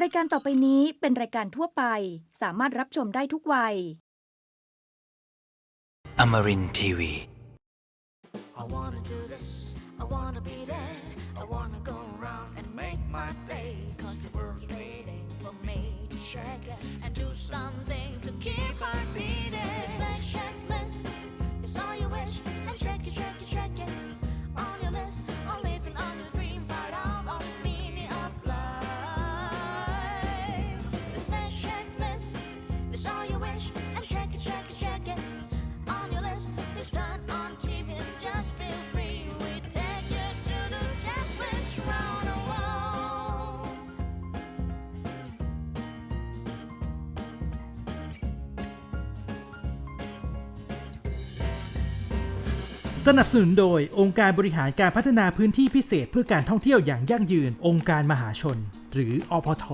รายการต่อไปนี้เป็นรายการทั่วไป สามารถรับชมได้ทุกวัย Amarin Tiwi. I wanna do this, I wanna be there, I wanna go around and make my day. Cause the world's waiting for me to shake it and do something to keep heart beating. It's like checklist, สนับสนุนโดยองค์การบริหารการพัฒนาพื้นที่พิเศษเพื่อการท่องเที่ยวอย่างยั่งยืน องค์การมหาชน หรืออพท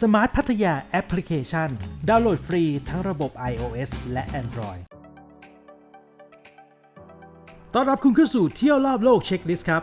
สมาร์ทพัทยาแอปพลิเคชัน ดาวน์โหลดฟรีทั้งระบบ iOS และ Android ต้อนรับคุณเข้าสู่เที่ยวรอบโลกเช็คลิสต์ครับ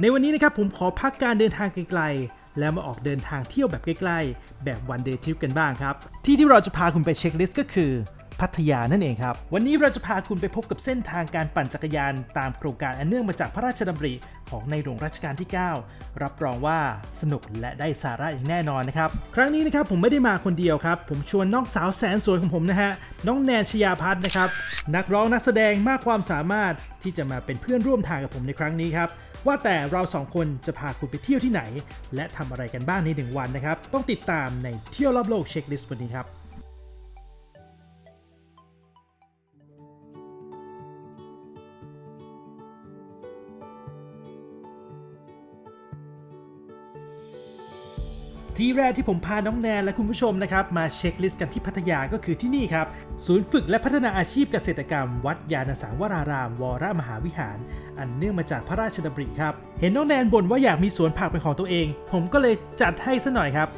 ในวันนี้นะครับผมขอพักการเดินทางไกลๆ แล้วมาออกเดินทางเที่ยวแบบใกล้ๆ แบบวันเดย์ทริปกันบ้างครับ ที่ที่เราจะพาคุณไปเช็คลิสต์ก็คือ พัทยานั่นเองครับ วันนี้เราจะพาคุณไปพบกับเส้นทางการปั่นจักรยาน ตามโครงการอันเนื่องมาจากพระราชดำริของในหลวงรัชกาลที่ 9 รับรองว่าสนุกและได้สาระอย่างแน่นอนนะครับ ครั้งนี้นะครับผมไม่ได้มาคนเดียวครับ ผมชวนน้องสาวแสนสวยของผมนะฮะ น้องแนนชยาพัฒน์นะครับ นักร้องนักแสดงมากความสามารถที่จะมาเป็นเพื่อนร่วมทางกับผมในครั้งนี้ครับ ว่าแต่เราสองคนจะพาคุณไปเที่ยวที่ไหน และทำอะไรกันบ้างในหนึ่งวันนะครับ ต้องติดตามในเที่ยวรอบโลกเช็คลิสต์วันนี้ครับ ที่แรกที่ผมพาน้องแนนและคุณผู้ชมนะครับมาเช็คลิสต์กันที่พัทยาก็คือที่นี่ครับ ศูนย์ฝึกและพัฒนาอาชีพเกษตรกรรม วัดยานสังวราราม วรมหาวิหาร อันเนื่องมาจากพระราชดำริครับ เห็นน้องแนนบ่นว่าอยากมีสวนผักเป็นของตัวเอง ผมก็เลยจัดให้ซะหน่อยครับ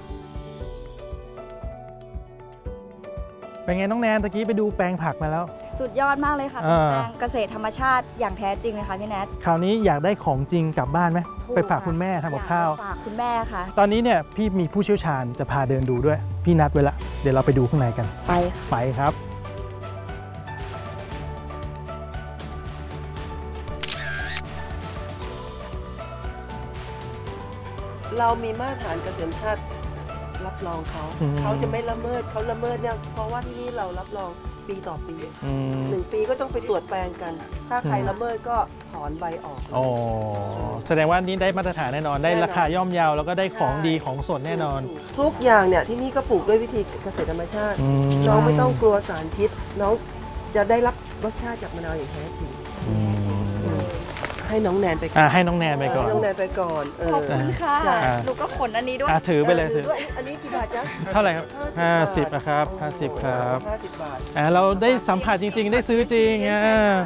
เป็นไงน้องแนนตะกี้ไปดูแปลงผักมาแล้ว สุดยอดมากเลยค่ะอ่าเป็นแปลงเกษตรธรรมชาติอย่างแท้จริงเลยค่ะพี่แนท คราวนี้อยากได้ของจริงกลับบ้านไหมถูไปฝากคุณแม่ทำกับข้าว อยไปฝากคุณแม่ค่ะ ตอนนี้เนี่ยพี่มีผู้เชี่ยวชาญจะพาเดินดูด้วย พี่นัดไว้ละ เดี๋ยวเราไปดูข้างในกัน ไปไปครับ เรามีมาตรฐานเกษมชาติรับรองเขา อืม เขาจะไม่ละเมิดเขาละเมิดเนี่ยเพราะว่าที่นี่เรารับรอง ปีต่อปีอืมหนึ่งปีก็ต้องไปตรวจแปลงกัน ถ้าใครอืมละเมิดก็ถอนใบออก อ๋อแสดงว่านี่ได้มาตรฐานแน่นอน ได้แน่นอน ราคาย่อมเยาวแล้วก็ได้ของใช่ดีของสดแน่นอน ทุกอย่างเนี่ยที่นี่ก็ปลูกด้วยวิธีเกษตรธรรมชาติ อืม น้องไม่ต้องกลัวสารพิษ น้องจะได้รับรสชาติจากมะนาวอย่างแท้จริงอืม ให้น้องแนนไปก่อะอนให้น้องแนนไปก่อน ให้น้องแนนไปก่อนเอขอบอคุณค่ะจ้ะหนูก็ขนอันนี้ด้วย อะถือไปเลยเอถืออด้วยอันนี้กี่บาทจ๊ะเท่าไหร่ครับห้า50นะครับโอ้โห50ครับ ห้าสิบบาท อ่าเราได้สัมผัสจริง ๆ ได้ซื้อจริงอ่า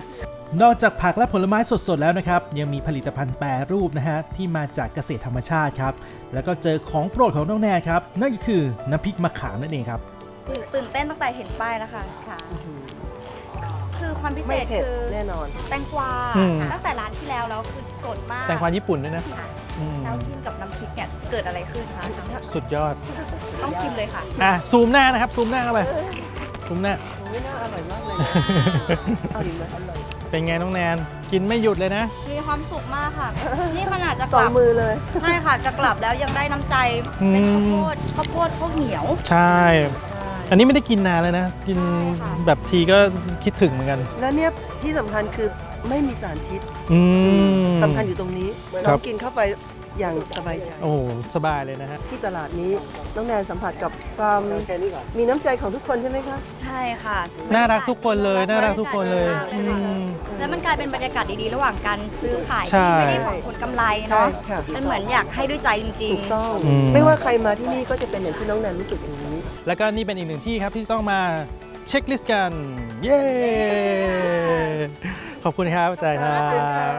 นอกจากผักและผลไม้สดๆแล้วนะครับ ยังมีผลิตภัณฑ์แปรรูปนะฮะ ที่มาจากเกษตรธรรมชาติครับ แล้วก็เจอของโปรดของน้องแนนครับ นั่นก็คือน้ำพริกมะขามนั่นเองครับ ตื่นตื่นเต้นตั้งแต่เห็นป้ายแล้วค่ะค่ะ คือความพิเศไม่ษเผ็ดคือแน่นอน แตงกวาอืม ตั้งแต่ร้านที่แล้วแล้วคือสดมากแตงกวาญี่ปุ่นด้วยนะค่ะอืมแล้วกินกับน้ำพริกเนี่ยเกิดอะไรขึ้นคะสุดยอด ต้องชิมเลยค่ะอะ ซูมหน้านะครับ ซูมหน้าเข้าไป ซูมหน้า โอ้ยน่าอร่อยมากเลยนะ เอาอีกไหมอร่อยเป็นไงน้องแนน กินไม่หยุดเลยนะ มีความสุขมากค่ะ นี่ขนาดจะสกองลับมือเลย ใช่ค่ะจะกลับแล้วยังได้น้ำใจเป็นข้าวโพดข้าวโพดข้าวเหนียว ใช่ อันนี้ไม่ได้กินนานเลยนะ กินใช่ค่ะแบบทีก็คิดถึงเหมือนกัน แล้วเนี่ยที่สำคัญคือไม่มีสารพิษอืม สำคัญอยู่ตรงนี้ครัน้อบ งกินเข้าไปอย่างสบายใจ โอ้โหสบายเลยนะฮะ ที่ตลาดนี้น้องแนนสัมผัสกับความมีน้ำใจของทุกคนใช่ไหมคะ ใช่ค่ะน่ารักทุกคนเลย น่ารักทุกคนเลยใช่อืค่ะมแล้วมันกลายเป็นบรรยากาศดีๆ ระหว่างการซื้อขายใช่ ที่ไม่ได้หวังผลกำไรเนาะใช่ค่ะ มันเหมือนอยากให้ด้วยใจจริงถูกต้อง อืม ไม่ว่าใครมาที่นี่ก็จะเป็นอย่างที่น้องแนนรู้สึกอย่างนี้ แล้วก็นี่เป็นอีกหนึ่งที่ครับที่ต้องมาเช็คลิสต์กัน เย้ ขอบคุณครับอาจารย์ครับ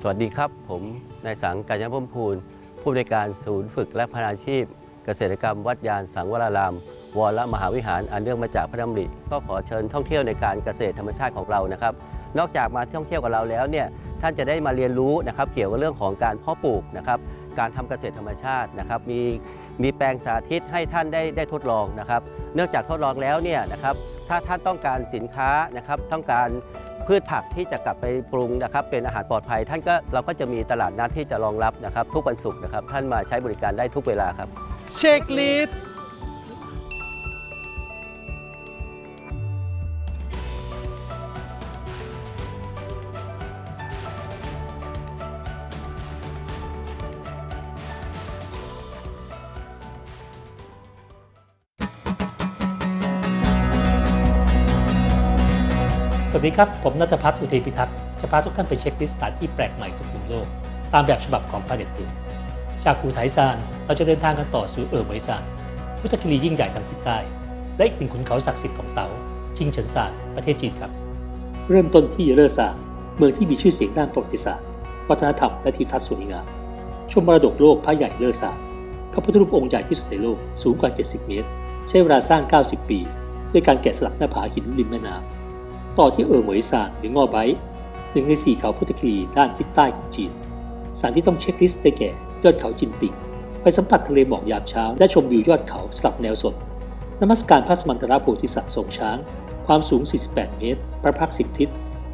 สวัสดีครับ ผมนายสังกัญญาพมพูลผู้ในวยการศูนย์ฝึกและพัฒนาอาชีพ เกษตรกรรมวัดยานสังวราราม วรมหาวิหารอันเนื่องมาจากพระดำริก็ขอเชิญท่องเที่ยวในการเกษตรธรรมชาติของเรานะครับ นอกจากมาท่องเที่ยวกับเราแล้วเนี่ยท่านจะได้มาเรียนรู้นะครับเกี่ยวกับเรื่องของการเพาะปลูกนะครับการทำเกษตรธรรมชาตินะครับมี มีแปลงสาธิตให้ท่านได้ได้ทดลองนะครับ เนื่องจากทดลองแล้วเนี่ยนะครับถ้าท่านต้องการสินค้านะครับต้องการพืชผักที่จะกลับไปปรุงนะครับ เป็นอาหารปลอดภัย ท่านก็เราก็จะมีตลาดนัดที่จะรองรับนะครับ ทุกวันศุกร์นะครับ ท่านมาใช้บริการได้ทุกเวลาครับ เช็คลิสต์ วัสดีครับ ผมนัทพัฒน์อุทัยพิทักษ์จะพาทุกท่านไปเช็คลิสต์สถานที่แปลกใหม่ทุกมุมโลก ตามแบบฉบับของพระเด็จดูจากกูไถซาน เราจะเดินทางกันต่อสู่เอ๋อเมซานพุทธคิรียิ่งใหญ่ทางทิศใต้ และอีกหนึ่งขุนเขาศักดิ์สิทธิ์ของเต๋าชิงเฉินซานประเทศจีนครับ เริ่มต้นที่เล่อซานเมืองที่มีชื่อเสียงด้านประวัติศาสตร์ วัฒนธรรมและทิวทัศน์สวยงามชมมรดกโลกพระใหญ่เล่อซานพระพุทธรูปองค์ใหญ่ที่สุดในโลกสูงกว่า 70 เมตร ใช้เวลาสร้าง 90 ปี ด้วยการแกะสลักหน้าผาหินริมแม่น้ำ ต่อที่เออเหมยซานหรืองอไบต์หนึ่งในสี่เขาพุทธคีรีด้านทิศใต้ของจีนสถานที่ต้องเช็คลิสต์ได้แก่ ยอดเขาจินติงไปสัมผัสทะเลหมอกยามเช้า และชมวิวยอดเขาสลับแนวสดนมัสการพระสมันตรโพธิสัตว์ทรงช้าง ความสูง 48 เมตร พระพักตร์สิบทิศ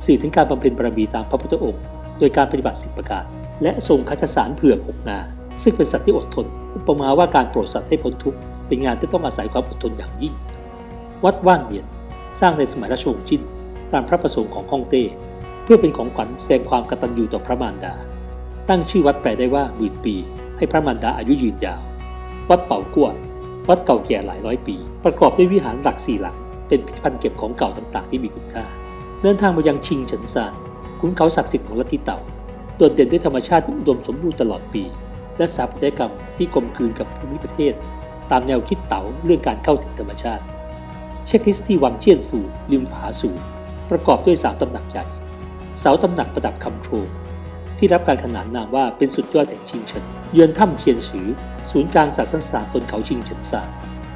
สื่อถึงการบำเพ็ญบารมีตามพระพุทธองค์ โดยการปฏิบัติสิบประการ และทรงคัจสารเผือกหกงาซึ่งเป็นสัตว์ที่อดทน อุปมาว่าการโปรดสัตว์ให้พ้นทุกข์เป็นงานที่ต้องอาศัยความอดทนอย่างยิ่ง วัดว่านเนียน สร้างในสมัยราชวงศ์จิ้น ตามพระประสงค์ของฮ่องเต้ เพื่อเป็นของขวัญแสดงความกตัญญูต่อพระมารดา ตั้งชื่อวัดแปลได้ว่าหมื่นปี ให้พระมารดาอายุยืนยาว วัดเป่ากั่ววัดเก่าแก่หลายร้อยปี ประกอบด้วยวิหารหลักสี่หลัง เป็นพิพิธภัณฑ์เก็บของเก่าต่างๆ ที่มีคุณค่า เดินทางมายังชิงเฉินซานขุนเขาศักดิ์สิทธิ์ของลัทธิเต่าโดดเด่นด้วยธรรมชาติที่อุดมสมบูรณ์ตลอดปี และสถาปัตยกรรมที่กลมกลืนกับภูมิประเทศ ตามแนวคิดเต๋าเรื่องการเข้าถึงธรรมชาติ เช็คลิสต์ที่วังเชียนฟูริมผาสูง ประกอบด้วยสามตำหนักใหญ่ เสาตำหนักประดับคำครงที่รับการขนานนามว่าเป็นสุดยอดแห่งชิงเฉินเยือนถ้ำเทียนฉือ ศูนย์กลางศาสนสถานบนเขาชิงเฉินซาน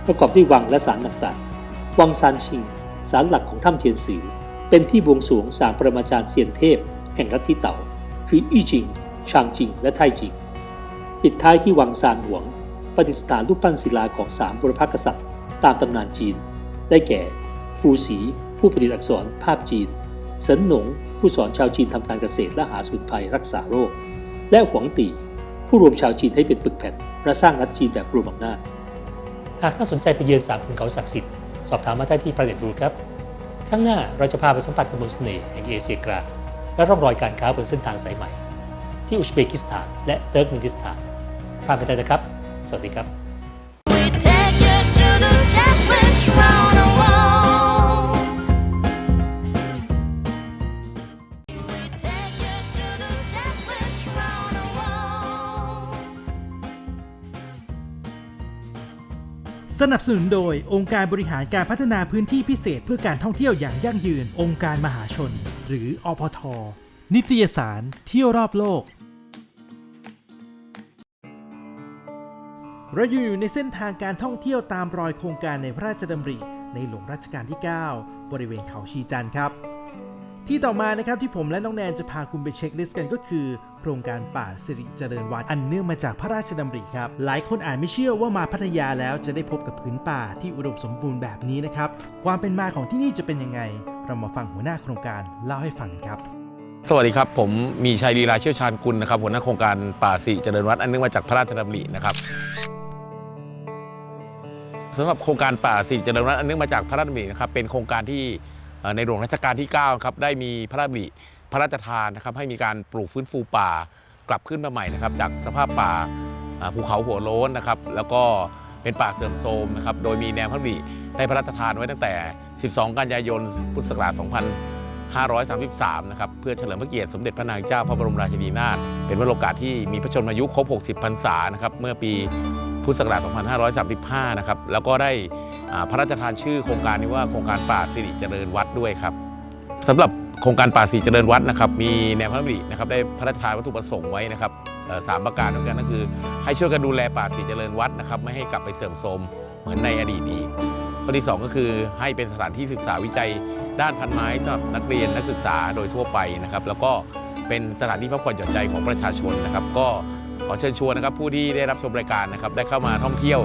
ประกอบด้วยวังและศาลต่างๆ วังซานชิงศาลหลักของถ้ำเทียนฉือ เป็นที่บวงสรวงสามประมาจารย์เซียนเทพ แห่งลัทธิเต๋าคืออี้จิง ชางจิง และไทจิง ปิดท้ายที่วังซานหวงประดิษฐานรูปปั้นศิลาของสามบุรพกษัตริย์ ตามตำนานจีน ได้แก่ฟูสี ผู้ประดิษฐ์อักษรภาพจีน เซินหนง ผู้สอนชาวจีนทำการเกษตรและหาสมุนไพรรักษาโรค และหวงตี ผู้รวมชาวจีนให้เป็นปึกแผ่นและสร้างรัฐจีนแบบรวมอำนาจ หากท่านสนใจไปเยือนสามขุนเขาศักดิ์สิทธิ์สอบถามมาได้ที่ประเด็นบูครับ ข้างหน้าเราจะพาไปสัมผัสกับมนต์เสน่ห์แห่งเอเชียกลางและร่องรอยการค้าบนเส้นทางสายใหม่ ที่อุซเบกิสถาน และเติร์กเมนิสถานพลาดไม่ได้นะครับ สวัสดีครับ We take you to the สนับสนุนโดยองค์การบริหารการพัฒนาพื้นที่พิเศษเพื่อการท่องเที่ยวอย่างยั่งยืน องค์การมหาชน หรืออพท นิตยสาร เที่ยวรอบโลก เราอยู่ในเส้นทางการท่องเที่ยวตามรอยโครงการในพระราชดำริ ในหลวงรัชกาลที่ 9 บริเวณเขาชีจันทร์ครับ ที่ต่อมานะครับที่ผมและน้องแนนจะพาคุณไปเช็คลิสต์กันก็คือ โครงการป่าสิริเจริญวัดอันเนื่องมาจากพระราชดำริครับ หลายคนอาจไม่เชื่อว่ามาพัทยาแล้วจะได้พบกับพื้นป่าที่อุดมสมบูรณ์แบบนี้นะครับ ความเป็นมาของที่นี่จะเป็นยังไง เรามาฟังหัวหน้าโครงการเล่าให้ฟังกันครับสวัสดีครับ ผมมีชัยลีลาเชี่ยวชาญกุลนะครับหัวหน้าโครงการป่าสีเจริญวัดอันเนื่องมาจากพระราชดำรินะครับสำหรับโครงการป่าสีเจริญวัดอันเนื่องมาจากพระราชดำรินะครับเป็นโครงการที่ ในหลวงรัชกาลที่9ครับได้มีพระราชดำริพระราชทานนะครับให้มีการปลูกฟื้นฟูป่ากลับขึ้นมาใหม่นะครับจากสภาพป่าภูเขาหัวโล้นนะครับแล้วก็เป็นป่าเสื่อมโทรมนะครับโดยมีแนวพระราชดำริได้พระราชทานไว้ตั้งแต่ 12 กันยายนพุทธศักราช2533 นะครับเพื่อเฉลิมพระเกียรติสมเด็จพระนางเจ้าพระบรมราชินีนาถเป็นวโรกาสที่มีพระชนมายุครบ 60 พรรษานะครับเมื่อปี พุทธศักราช 2535 นะครับ แล้วก็ได้พระราชทานชื่อโครงการนี้ว่าโครงการป่าสิริเจริญวัดด้วยครับสำหรับโครงการป่าสิริเจริญวัดนะครับมีแนวพระราชดำรินะครับได้พระราชทานวัตถุประสงค์ไว้นะครับสามประการด้วยกันก็คือ ให้ช่วยกันดูแลป่าสิริเจริญวัดนะครับไม่ให้กลับไปเสื่อมโทรมเหมือนในอดีตอีกข้อที่ 2 ก็คือให้เป็นสถานที่ศึกษาวิจัย ด้านพันไม้สำหรับนักเรียนนักศึกษาโดยทั่วไปนะครับแล้วก็เป็นสถานที่พักผ่อนหย่อนใจของประชาชนนะครับ ก็ ขอเชิญชวนนะครับผู้ที่ได้รับชมรายการนะครับได้เข้ามาท่องเที่ยว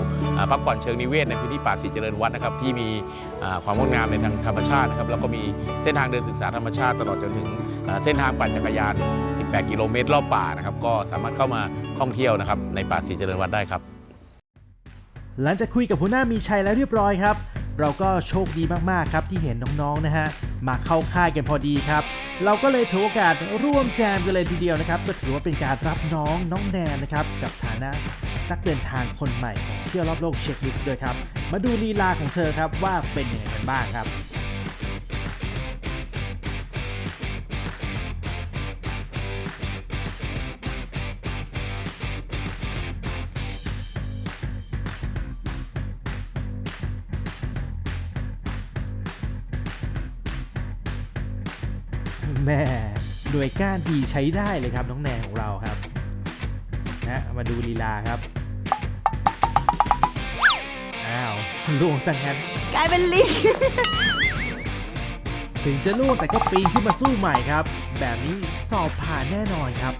พักผ่อนเชิงนิเวศในพื้นที่ป่าศรีเจริญวัดนะครับที่มีความงดงามในทางธรรมชาตินะครับแล้วก็มีเส้นทางเดินศึกษาธรรมชาติตลอดจนถึงเส้นทางปั่นจักรยาน 18 กิโลเมตรรอบป่านะครับก็สามารถเข้ามาท่องเที่ยวนะครับในป่าศรีเจริญวัดได้ครับ หลังจากคุยกับหัวหน้ามีชัยแล้วเรียบร้อยครับ เราก็โชคดีมากๆครับที่เห็นน้องๆนะฮะมาเข้าค่ายกันพอดีครับ เราก็เลยถือโอกาสร่วมแจมกันเลยทีเดียวนะครับ ก็ถือว่าเป็นการรับน้องน้องแนนนะครับกับฐานะนักเดินทางคนใหม่ของเที่ยวรอบโลกเช็คลิสต์ด้วยครับ มาดูลีลาของเธอครับว่าเป็นยังไงกันบ้างครับ แม่หน่วยก้านดีใช้ได้เลยครับน้องแนนของเราครับนะมาดูลีลาครับอ้าวล่วงจังงั้นกลายเป็นลิง ถึงจะล่วงแต่ก็ปีนขึ้นมาสู้ใหม่ครับ แบบนี้สอบผ่านแน่นอนครับ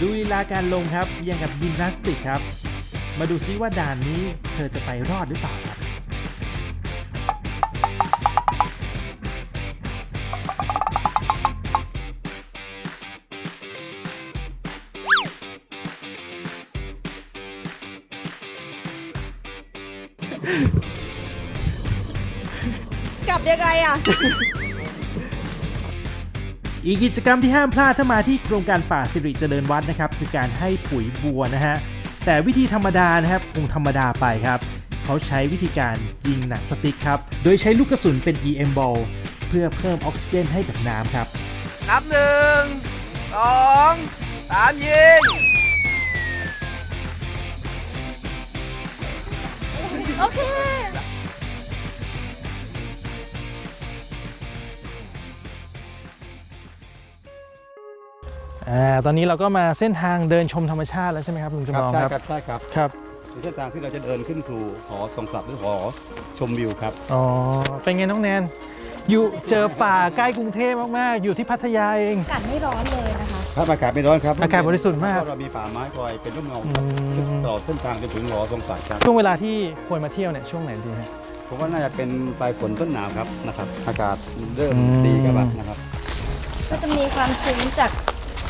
ดูลีลาการลงครับยังกับยิมนาสติกครับ มาดูซิว่าด่านนี้เธอจะไปรอดหรือเปล่าครับ กลับยังไงอะ อีกกิจกรรมที่ห้ามพลาดถ้ามาที่โครงการป่าสิริเจริญวัดนะครับ คือการให้ปุ๋ยบัวนะฮะ แต่วิธีธรรมดานะครับคงธรรมดาไปครับ เขาใช้วิธีการยิงหนังสติ๊กครับ โดยใช้ลูกกระสุนเป็น EM ball เพื่อเพิ่มออกซิเจนให้กับน้ำครับ นับหนึ่งสองสามยิงโอเค อ่าตอนนี้เราก็มาเส้นทางเดินชมธรรมชาติแล้วใช่ไหมครับลุงจำครัลบองใช่ครับครับใช่ครับครับในเส้นทางที่เราจะเดินขึ้นสู่หอทรงศักดิ์หรือหอชมวิวครับ อ๋อเป็นไงน้องแนนอยู่เจอป่าใกล้กรุงเทพมากๆอยู่ที่พัทยาเอง อากาศไม่ร้อนเลยนะคะ ครับอากาศไม่ร้อนครับอากาศบริสุทธิ์มากเพราะเรามีป่าไม้คอยเป็นร่มเงาครับอืม ตลอดเส้นทางจนถึงหอทรงศักดิ์ครับช่วงเวลาที่ควรมาเที่ยวเนี่ยช่วงไหนดีฮะ ผมว่าน่าจะเป็นปลายฝนต้นหนาวครับนะครับ อากาศเริ่มอืม ดีครับนะครับก็จะมีความชื้นจาก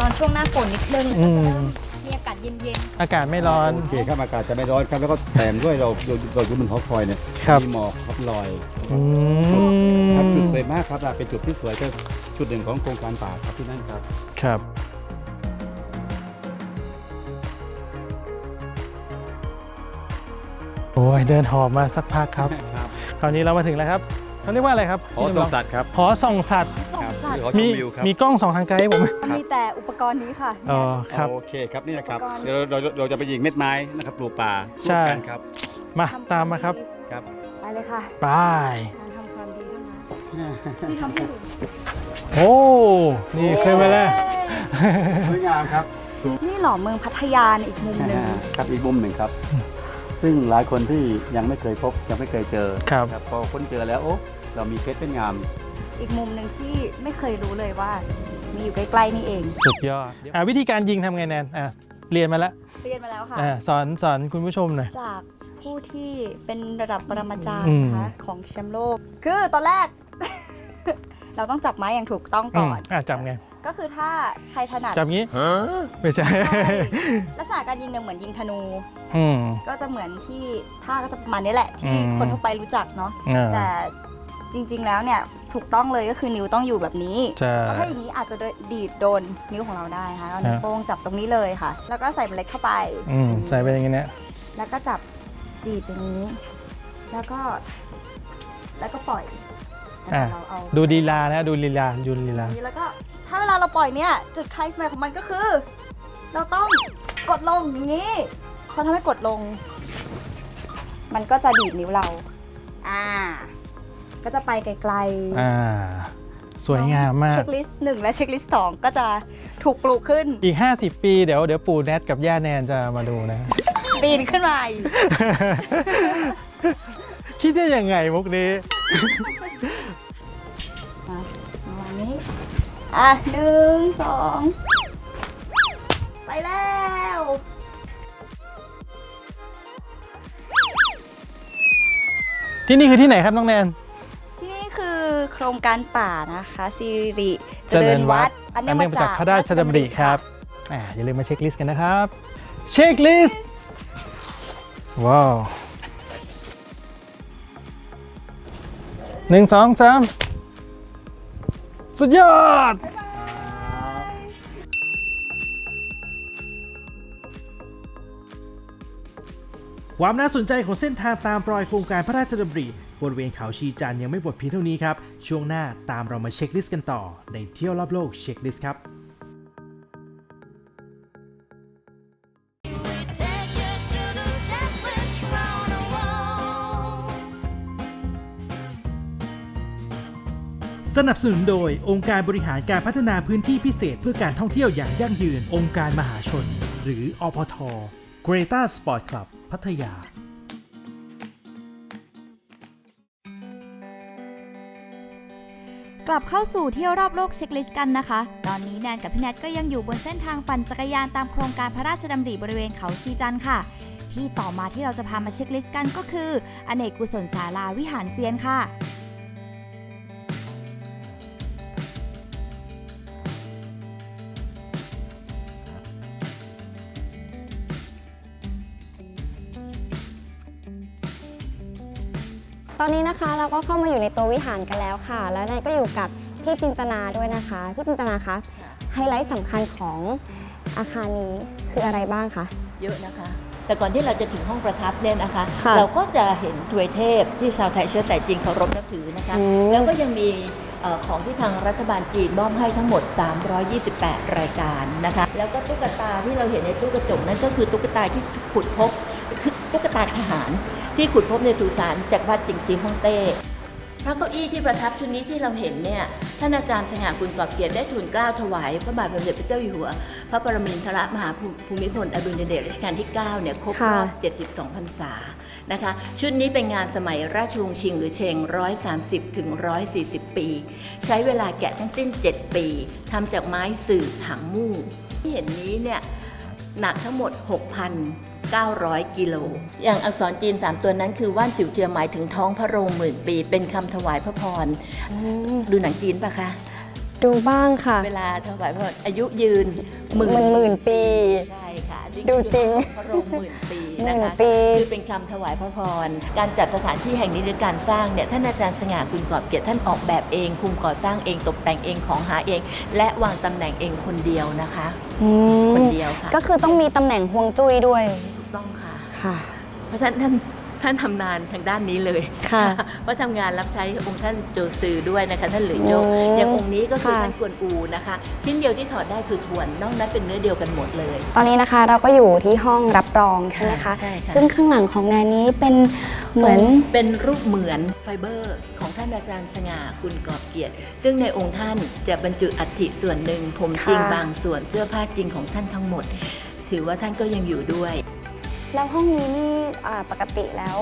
ตอนช่วงหน้าฝนนิดนึงอืแล้วก็จะมเริ่มมีอากาศเย็นอากาศไม่ร้อน โอเคครับอากาศจะไม่ร้อนครับแล้วก็แถมด้วยเราเราเราอยู่บนหอคอยเนี่ยครับ มีหมอกครับลอยอืครับจุดมสวยมากครับเป็นจุดที่สวยก็จุดหนึ่งของโครงการป่าครับที่นั่นครับ ครับ โอ้ยเดินหอบมาสักพักครับ ครับคราวนี้เรามาถึงแล้วครับเขาเรียกว่าอะไรครับหอทรงศักดิ์ครับ หอส่องสัตว์ ครับหอชมีมวิวครับ มีกล้องสองทางไกลให้ผมไหมๆมันมีแต่อุปกรณ์นี้ค่ะอ๋อ ครับ โอเคครับนี่นะครับอุปกรณ์เดี๋ยวเราเราเราจะไปยิงเม็ดไม้นะครับปลูกป่าใช่ ร่วมกันครับมาทำตามมาครับครับไปเลยค่ะ ไปการทำความดีเท่านั้นที่ทำให้ดูโอ้นี่ขึ้นมาแล้ว สวยงามครับนี่หล่อเมืองพัทยาในอีกมุมหนึ่งครับอีกมุมหนึ่งครับ ซึ่งหลายคนที่ยังไม่เคยพบยังไม่เคยเจอครับ พอค้นเจอแล้วโอ้ เรามีเพชรเป็นงาม อีกมุมหนึ่งที่ไม่เคยรู้เลยว่า มีอยู่ใกล้ๆนี่เองสุดยอดอะวิธีการยิงทำไงแนนอะเรียนมาแล้วเรียนมาแล้วค่ะ อะสอนสอนคุณผู้ชมหน่อย จากผู้ที่เป็นระดับปรมาจารอืย์มนะคะของแชมป์โลก คือตอนแรก เราต้องจับไม้อย่างถูกต้องอืก่มอนอะจับไง ก็คือถ้าใครถนัดจับงี้ไม่ใช่ ใช่ลักษณะการยิงเนี่ยเหมือนยิงธนู อืม ก็จะเหมือนที่ท่าก็จะประมาณนี้แหละ ที่อืม คนทั่วไปรู้จักเนาะอ่าแต่ จริง ๆ แล้วเนี่ยถูกต้องเลยก็คือนิ้วต้องอยู่แบบนี้ใช่ เพราะถ้าอย่างนี้อาจจะดีดโดนนิ้วของเราได้ค่ะเอานิ้วฮะ โป้งจับตรงนี้เลยค่ะ แล้วก็ใส่เมล็ดเข้าไปอืมใส่ไปอย่างงี้เนี่ยแล้วก็จับจีบอย่างนี้ แล้วก็ แล้วก็ปล่อยอะเราเอา ดูลีลานะดูลีลาดูลีลาอย่างนี้แล้วก็ถ้าเวลาเราปล่อยเนี่ย จุดไคลแม็กซ์ของมันก็คือ เราต้องกดลงอย่างนี้พอทำให้กดลง มันก็จะดีดนิ้วเรา อ่า ก็จะไปไกลๆอ่าสวยงามมาก เช็คลิสต์หนึ่งและเช็คลิสต์สองก็จะถูกปลูกขึ้น อีก 50 ปีเดี๋ยวเดี๋ยวปู่แนทกับย่าแนนจะมาดูนะ ปีนขึ้นมาอีกคิดได้ยังไงมุกนี้มาประมาณนี้อะหนึ่งสองไปแล้วที่นี่คือที่ไหนครับน้องแนนที่นี่คือ โครงการป่านะคะสิริเจริญวัดอันอันเนื่เนื่อองงมามาจาจากกพระราชดำริครับอ่าอย่าลืมมาเช็คลิสต์กันนะครับเช็คลิสต์ว้าวหนึ่งสองสามสุดยอด ความน่าสนใจของเส้นทางตามรอยโครงการพระราชดำริบริเวณเขาชีจันยังไม่หมดเพียงเท่านี้ครับ ช่วงหน้าตามเรามาเช็คลิสต์กันต่อ ในเที่ยวรอบโลกเช็คลิสต์ครับสนับสนุนโดยองค์การบริหารการพัฒนาพื้นที่พิเศษเพื่อการท่องเที่ยวอย่างยั่งยืน องค์การมหาชน หรืออพท Greta Sport Club พัทยา กลับเข้าสู่เที่ยวรอบโลกเช็คลิสต์กันนะคะ ตอนนี้แนนกับพี่แนทก็ยังอยู่บนเส้นทางปั่นจักรยานตามโครงการพระราชดำริบริเวณเขาชีจันค่ะ ที่ต่อมาที่เราจะพามาเช็คลิสต์กันก็คือ อเนกกุศลศาลาวิหารเซียนค่ะ ตอนนี้นะคะเราก็เข้ามาอยู่ในตัววิหารกันแล้วค่ะ แล้วนายก็อยู่กับพี่จินตนาด้วยนะคะ พี่จินตนาคะไฮไลท์สำคัญของอาคารนี้คืออะไรบ้างคะ เยอะนะคะ แต่ก่อนที่เราจะถึงห้องประทับเนี่ยนะคะ ค่ะเราก็จะเห็นถวยเทพที่ชาวไทยเชื้อสายจีนเคารพนับถือนะคะ อืม แล้วก็ยังมีเอ่อของที่ทางรัฐบาลจีนมอบให้ทั้งหมด 328 รายการนะคะ แล้วก็ตุ๊กตาที่เราเห็นในตู้กระจกนั่นก็คือตุ๊กตาที่ขุดพบคือตุ๊กตาทหาร ที่ขุดพบในสุสานจากวัดจิงซีฮ่องเต้พระเก้าอี้ที่ประทับชุดนี้ที่เราเห็นเนี่ย ท่านอาจารย์สง่ากุลกอบเกียรติได้ทูลเกล้าถวายพระบาทสมเด็จพระเจ้าอยู่หัว พระปรมินทรมหาภูมิพลอดุลยเดชรัชกาลที่ 9 เนี่ยครบรอบ 72 พรรษา นะคะ ชุดนี้เป็นงานสมัยราชวงศ์ชิงหรือเชง 130 ถึง 140 ปี ใช้เวลาแกะทั้งสิ้น 7 ปี ทำจากไม้สื่อถังมู่ที่เห็นนี้เนี่ย หนักทั้งหมด 6,900 กิโล อย่างอักษรจีน 3 ตัวนั้นคือว่านสิวเจือหมายถึงท้องพระโรงหมื่นปี เป็นคำถวายพระพร ดูหนังจีนปะคะ ดูบ้างค่ะ เวลาถวายพระพรอายุยืนหมื่หมื่นหมื่นปี ใช่ค่ะนี่ดูจริงคือพระโรงหมื่นปีหนะมื่นคะปี คือเป็นคำถวายพระพร การจัดสถานที่แห่งนี้หรือการสร้างเนี่ยท่านอาจารย์สง่าคุณกอบเกียรติท่านออกแบบเอง คุมก่อสร้างเองตกแต่งเองของหาเอง และวางตำแหน่งเองคนเดียวนะคะ อืมคนเดียวค่ะก็คือต้องมีตำแหน่งฮวงจุ้ยด้วย ถูกต้องค่ะ ค่ะ เพราะท่านท่าน ท่านทำงานทางด้านนี้เลยค่ะว่าทำงานรับใช้องค์ท่านโจซือด้วยนะคะ ท่านหลุยโจอืมอย่างองค์นี้ก็คือค่ะท่านกวนอูนะคะ ชิ้นเดียวที่ถอดได้คือทวนนอกนั้นเป็นเนื้อเดียวกันหมดเลย ตอนนี้นะคะเราก็อยู่ที่ห้องรับรองใช่ไหมคะใช่ค่ะซึ่งข้างหลังของแนนนี้เป็นเหมือนเป็นรูปเหมือนไฟเบอร์ของท่านอาจารย์สง่าคุณกอบเกียรติ ซึ่งในองค์ท่านจะบรรจุอัฐิส่วนหนึ่งผมจริงค่ะบางส่วนเสื้อผ้าจริงของท่านทั้งหมด ถือว่าท่านก็ยังอยู่ด้วย แล้วห้องนี้นี่อ่าปกติแล้ว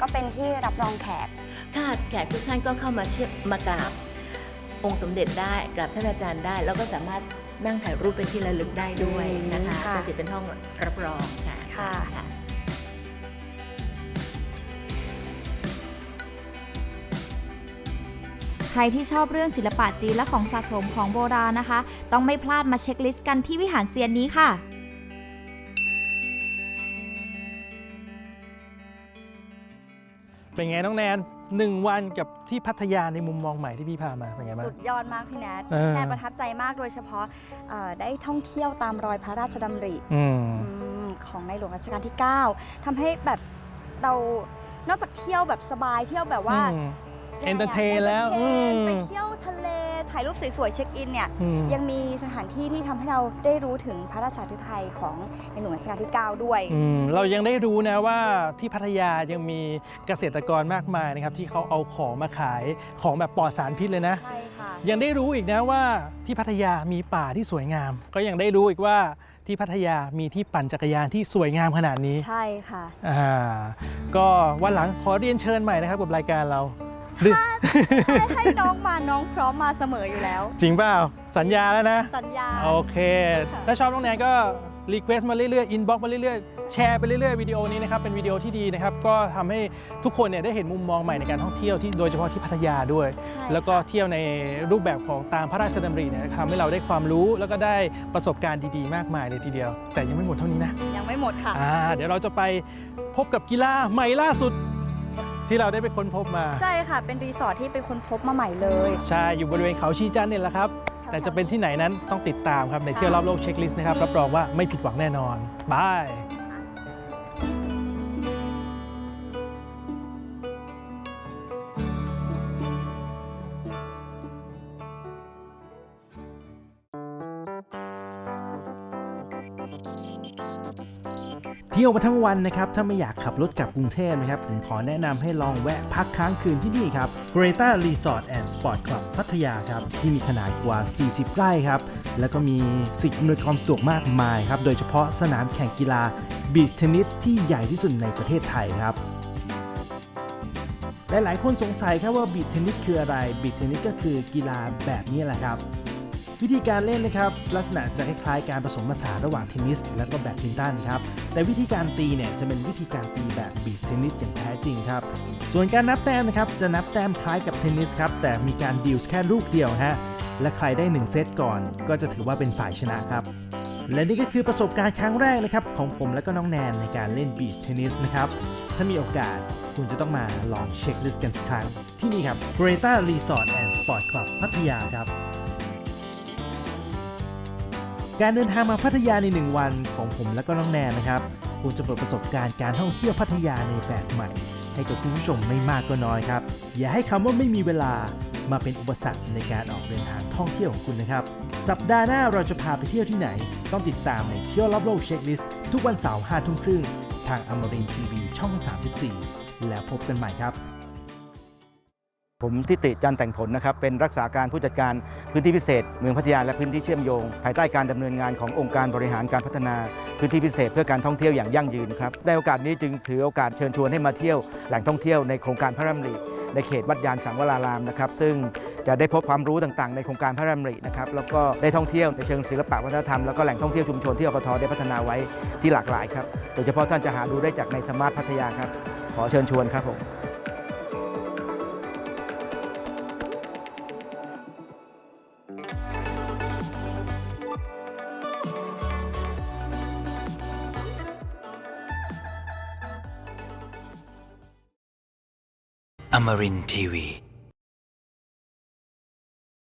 ก็เป็นที่รับรองแขกถ้าแขกทุกท่านก็เข้ามาเชื่อมากราบองค์สมเด็จได้กราบท่านอาจารย์ได้ แล้วก็สามารถนั่งถ่ายรูปเป็นที่ระลึกได้ด้วยนะคะอืมค่ะจะถือเป็นห้องรับรองค่ะค่ะ ค่ะ ใครที่ชอบเรื่องศิลปะจีนและของสะสมของโบราณนะคะ ต้องไม่พลาดมาเช็คลิสต์กันที่วิหารเซียนนี้ค่ะ เป็นไงน้องแนนหนึ่งวันกับที่พัทยาในมุมมองใหม่ที่พี่พามาเป็นไงบ้าง สุดยอดมากพี่แนทเออ แนนประทับใจมากโดยเฉพาะเอ่อได้ท่องเที่ยวตามรอยพระราชดำริอืม อืมของในหลวงรัชกาลที่ 9ทำให้แบบเรานอกจากเที่ยวแบบสบายเที่ยวแบบว่าเอนเตอร์เทนแล้วเอนเตอร์เทนอืม ไปเที่ยวทะเล ถ่ายรูปสวยๆเช็คอินเนี่ยอืมยังมีสถานที่ที่ทำให้เราได้รู้ถึงพระราชาธิไทยของในหลวงรัชกาลที่ 9 ด้วย อืมเรายังได้รู้นะว่าที่พัทยายังมีเกษตรกรมากมายนะครับที่เขาเอาของมาขายของแบบปลอดสารพิษเลยนะ ใช่ค่ะ ยังได้รู้อีกนะว่าที่พัทยามีป่าที่สวยงาม ก็ยังได้รู้อีกว่าที่พัทยามีที่ปั่นจักรยานที่สวยงามขนาดนี้ใช่ค่ะ อ่าก็วันหลังขอเรียนเชิญใหม่นะครับกับรายการเรา หรือ ให้ให้น้องมาน้องพร้อมมาเสมออยู่แล้ว จริงเปล่า สัญญาแล้วนะ สัญญา โอเคถ้าชอบน้องแนนก็รีเควสต์มาเรื่อยๆอินบ็อกมาเรื่อยๆ แชร์ไปเรื่อยๆ วิดีโอนี้นะครับ เป็นวิดีโอที่ดีนะครับ ก็ทำให้ทุกคนเนี่ยได้เห็นมุมมองใหม่ในการท่องเที่ยวที่โดยเฉพาะที่พัทยาด้วย ใช่แล้วก็เที่ยวในรูปแบบของตามพระราชดำริเนี่ยทำให้เราได้ความรู้แล้วก็ได้ประสบการณ์ดีๆ มากมายเลยทีเดียว แต่ยังไม่หมดเท่านี้นะยังไม่หมดค่ะ อ่าเดี๋ยวเราจะไปพบกับกีฬาใหม่ล่าสุด ที่เราได้ไปค้นพบมาใช่ค่ะ เป็นรีสอร์ทที่เป็นคนพบมาใหม่เลย ใช่อยู่บริเวณเขาชีจันทร์เนี่ยแหละครับ แต่จะเป็นที่ไหนนั้นต้องติดตามครับในเที่ยวรอบโลกเช็คลิสต์นะครับรับรองว่าไม่ผิดหวังแน่นอนบาย เที่ยวมาทั้งวันนะครับ ถ้าไม่อยากขับรถกลับกรุงเทพนะครับ ผมขอแนะนำให้ลองแวะพักค้างคืนที่นี่ครับ Greta Resort and Sport Club พัทยาครับ ที่มีขนาดกว่า 40 ไร่ครับ แล้วก็มีสิ่งอำนวยความสะดวกมากมายครับ โดยเฉพาะสนามแข่งกีฬาบีชเทนนิสที่ใหญ่ที่สุดในประเทศไทยครับหลายๆคนสงสัยครับว่าบีชเทนนิสคืออะไรบีชเทนนิสก็คือกีฬาแบบนี้แหละครับ วิธีการเล่นนะครับลักษณะจะคล้ายๆการผสมผสานระหว่างเทนนิส และก็แบดมินตันครับแต่วิธีการตีเนี่ยจะเป็นวิธีการตีแบบบีชเทนนิสอย่างแท้จริงครับส่วนการนับแต้มนะครับจะนับแต้มคล้ายกับเทนนิสครับแต่มีการดิวส์แค่ลูกเดียวฮะและใครได้ 1 เซตก่อน ก็จะถือว่าเป็นฝ่ายชนะครับและนี่ก็คือประสบการณ์ครั้งแรกนะครับของผมและก็น้องแนนในการเล่นบีชเทนนิสนะครับถ้ามีโอกาสคุณจะต้องมาลองเช็คลิสต์กันสักครั้งที่นี่ครับ Greta Resort and Sport Club พัทยาครับ การเดินทางมาพัทยาใน 1 วันของผมและก็น้องแนนนะครับคุณจะเปิดประสบการณ์การท่องเที่ยวพัทยาในแบบใหม่ ให้กับคุณผู้ชมไม่มากก็น้อยครับ อย่าให้คำว่าไม่มีเวลามาเป็นอุปสรรคในการออกเดินทางท่องเที่ยวของคุณนะครับ สัปดาห์หน้าเราจะพาไปเที่ยวที่ไหน ต้องติดตามในเที่ยวรอบโลกเช็คลิสต์ทุกวันเสาร์5ทุ่มครึ่งทางอมรินทีวีช่อง 34 แล้วพบกันใหม่ครับ ผมทิติจันแต่งผลนะครับเป็นรักษาการผู้จัดการพื้นที่พิเศษ เมืองพัทยาและพื้นที่เชื่อมโยง ภายใต้การดำเนินงานขององค์การบริหารการพัฒนาพื้นที่พิเศษ เพื่อการท่องเที่ยวอย่างยั่งยืนครับในโอกาสนี้จึงถือโอกาสเชิญชวนให้มาเที่ยวแหล่งท่องเที่ยวในโครงการพระรำริในเขตวัดยานสังวรารามนะครับซึ่งจะได้พบความรู้ต่างๆ ในโครงการพระรำรินะครับแล้วก็ได้ท่องเที่ยวในเชิงศิลปะวัฒนธรรมแล้วก็แหล่งท่องเที่ยวชุมชนที่อปทได้พัฒนาไว้ที่หลากหลายครับโดยเฉพาะท่านจะหาดูได้จากในสมาร์ทพัทยาครับขอเชิญชวนครับผม Amarin Tiwi.